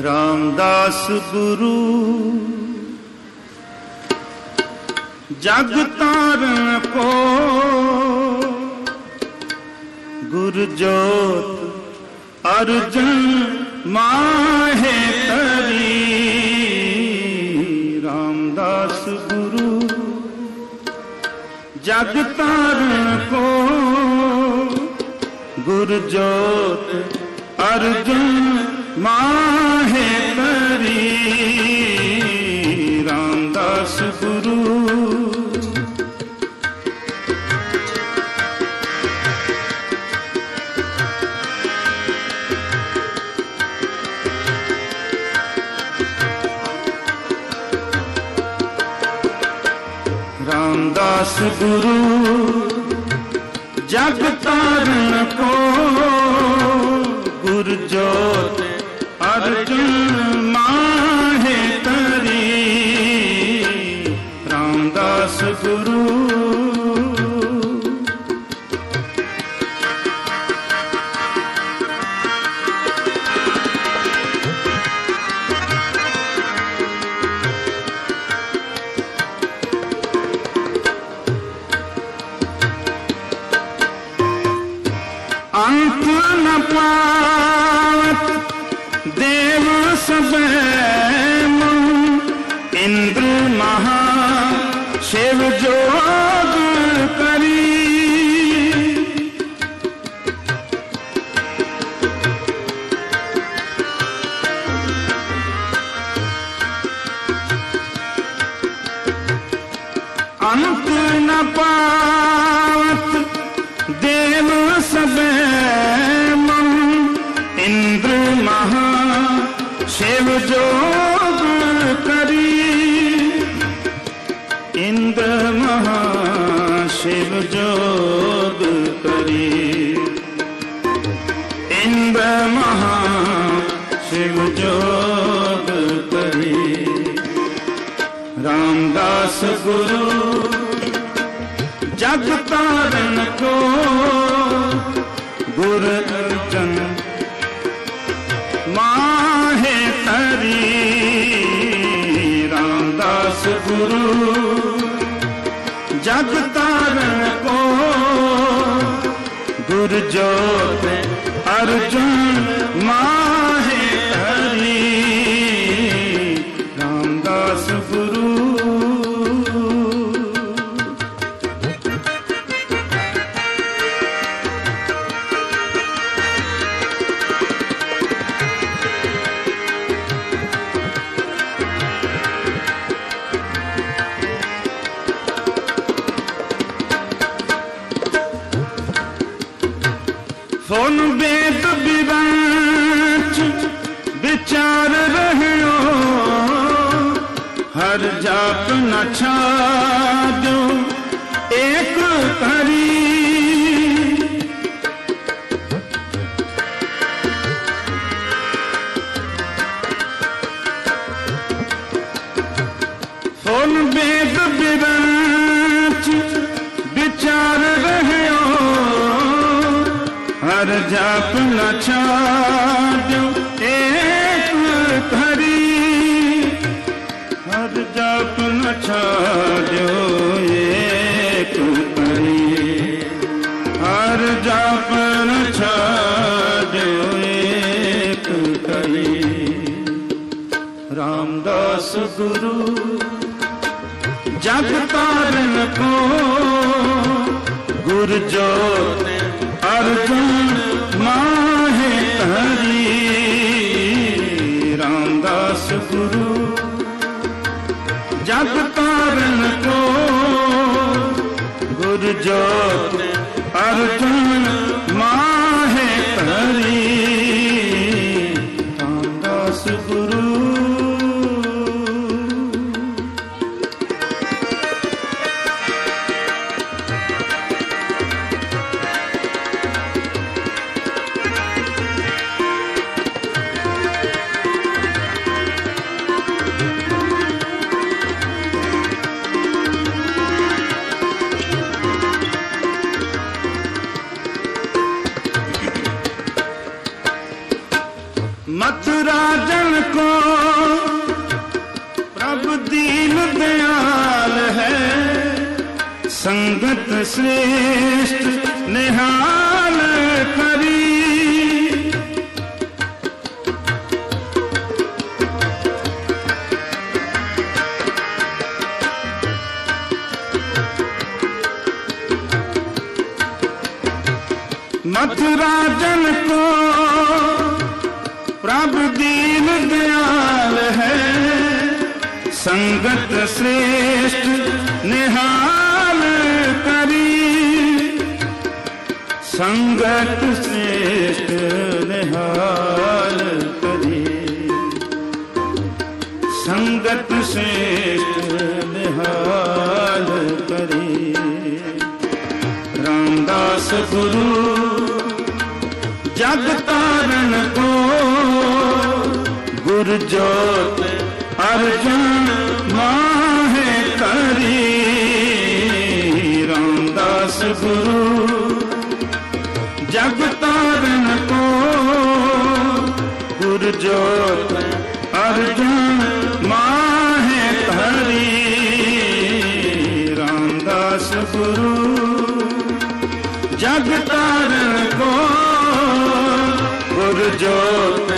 ਰਾਮਦਾਸ ਗੁਰੂ। ਜਗ ਤਾਰਨ ਕੋ ਗੁਰ ਜੋਤ ਅਰਜਨ ਮਾਹੇ ਤਰੀ ਰਾਮਦਾਸ ਗੁਰੂ। ਜਗ ਤਾਰਨ ਕੋ ਗੁਰ ਜੋਤ ਅਰਜਨ ਮਾਹੇ ਤਰੀ ਰਾਮਦਾਸ ਗੁਰੂ। ਰਾਮਦਾਸ ਗੁਰੂ ਜਗ ਤਾਰਨ ਕੋ ਰਾਮਦਾਸ ਨ ਪਾਵਤ ਦੇਵ ਸਭੈ ਮਨ, ਇੰਦਰ ਮਹਾ ਸ਼ਿਵ ਜੋਗ ਕਰੀ। ਇੰਦਰ ਮਹਾ ਸ਼ਿਵ ਜੋਗ ਕਰੀ। ਇੰਦਰ ਮਹਾ ਸ਼ਿਵ ਜੋਗ ਕਰੀ। ਰਾਮਦਾਸ ਗੁਰੂ ਤਾਰਨ ਗੁਰ ਅਰਜਨ ਮਾਹੇ ਤਰੀ ਰਾਮਦਾਸ ਗੁਰੂ ਜਗ ਤਾਰਨ ਕੋ। ਗੁਰ ਜੋਤ ਅਰਜਨ ਮਾਹੇ ਸੁਨ ਵੇਦ ਵਿਰਾਚ ਵਿਚਾਰ ਰਹਿਓ? ਹਰ ਜਾਪ ਨ ਛਾਡੋ ਏਕ ਕਰੀ ਸੁਨ ਵੇਦ ਵਿਰਾਚ ਵਿਚਾਰ ਜਾਪ ਨ ਛਾਡਿਓ ਏਕ ਧਰੀ ਹਰ ਜਾਪ ਨ ਛਾਡਿਓ ਏਕ ਧਰੀ ਹਰ ਜਾਪ ਨ ਛਾਡਿਓ ਏਕ ਧਰੀ ਰਾਮਦਾਸ ਗੁਰੂ ਜਗ ਤਾਰਨ ਕੋ, ਗੁਰ ਜੋਤ ਜੋਤ ਰੱਬ ਦੀਨ ਦਿਆਲ ਹੈ। ਸੰਗਤ ਸ੍ਰੇਸ਼ਟ ਨਿਹਾਲ ਕਰੀ। ਮਥੁਰਾ ਜਨ ਕੋ ਪ੍ਰਭ ਦੀਨ ਦਿਆਲ ਹੈ। ਸੰਗਤ ਸ੍ਰੇਸ਼ਟ ਨਿਹਾਲ ਕਰੀ। ਸੰਗਤ ਸ੍ਰੇਸ਼ਟ ਨਿਹਾਲ ਕਰੀ। ਸੰਗਤ ਸ੍ਰੇਸ਼ਟ ਨਿਹਾਲ ਕਰੀ। ਰਾਮਦਾਸ ਗੁਰੂ ਜਗ ਤਾਰਨ ਕੋ ਗੁਰ ਜੋਤ ਅਰਜਨ ਜਗ ਤਾਰਨ ਕੋ ਗੁਰ ਜੋਤ ਅਰਜਨ ਮਾਹੇ ਧਰੀ ਰਾਮਦਾਸ ਗੁਰੂ। ਜਗ ਤਾਰਨ ਕੋ ਗੁਰ ਜੋਤ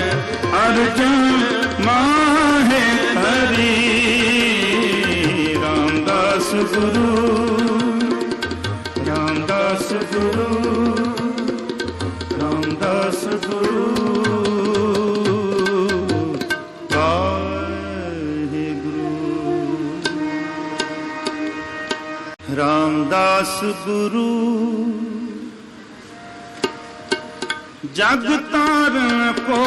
ਅਰਜਨ ਮਾਹੇ ਧਰੀ ਰਾਮਦਾਸ ਗੁਰੂ। ਗੁਰੂ ਰਾਮਦਾਸ ਗੁਰੂ। ਵਾਹਿਗੁਰੂ। ਰਾਮਦਾਸ ਗੁਰੂ ਜਗ ਤਾਰਨ ਕੋ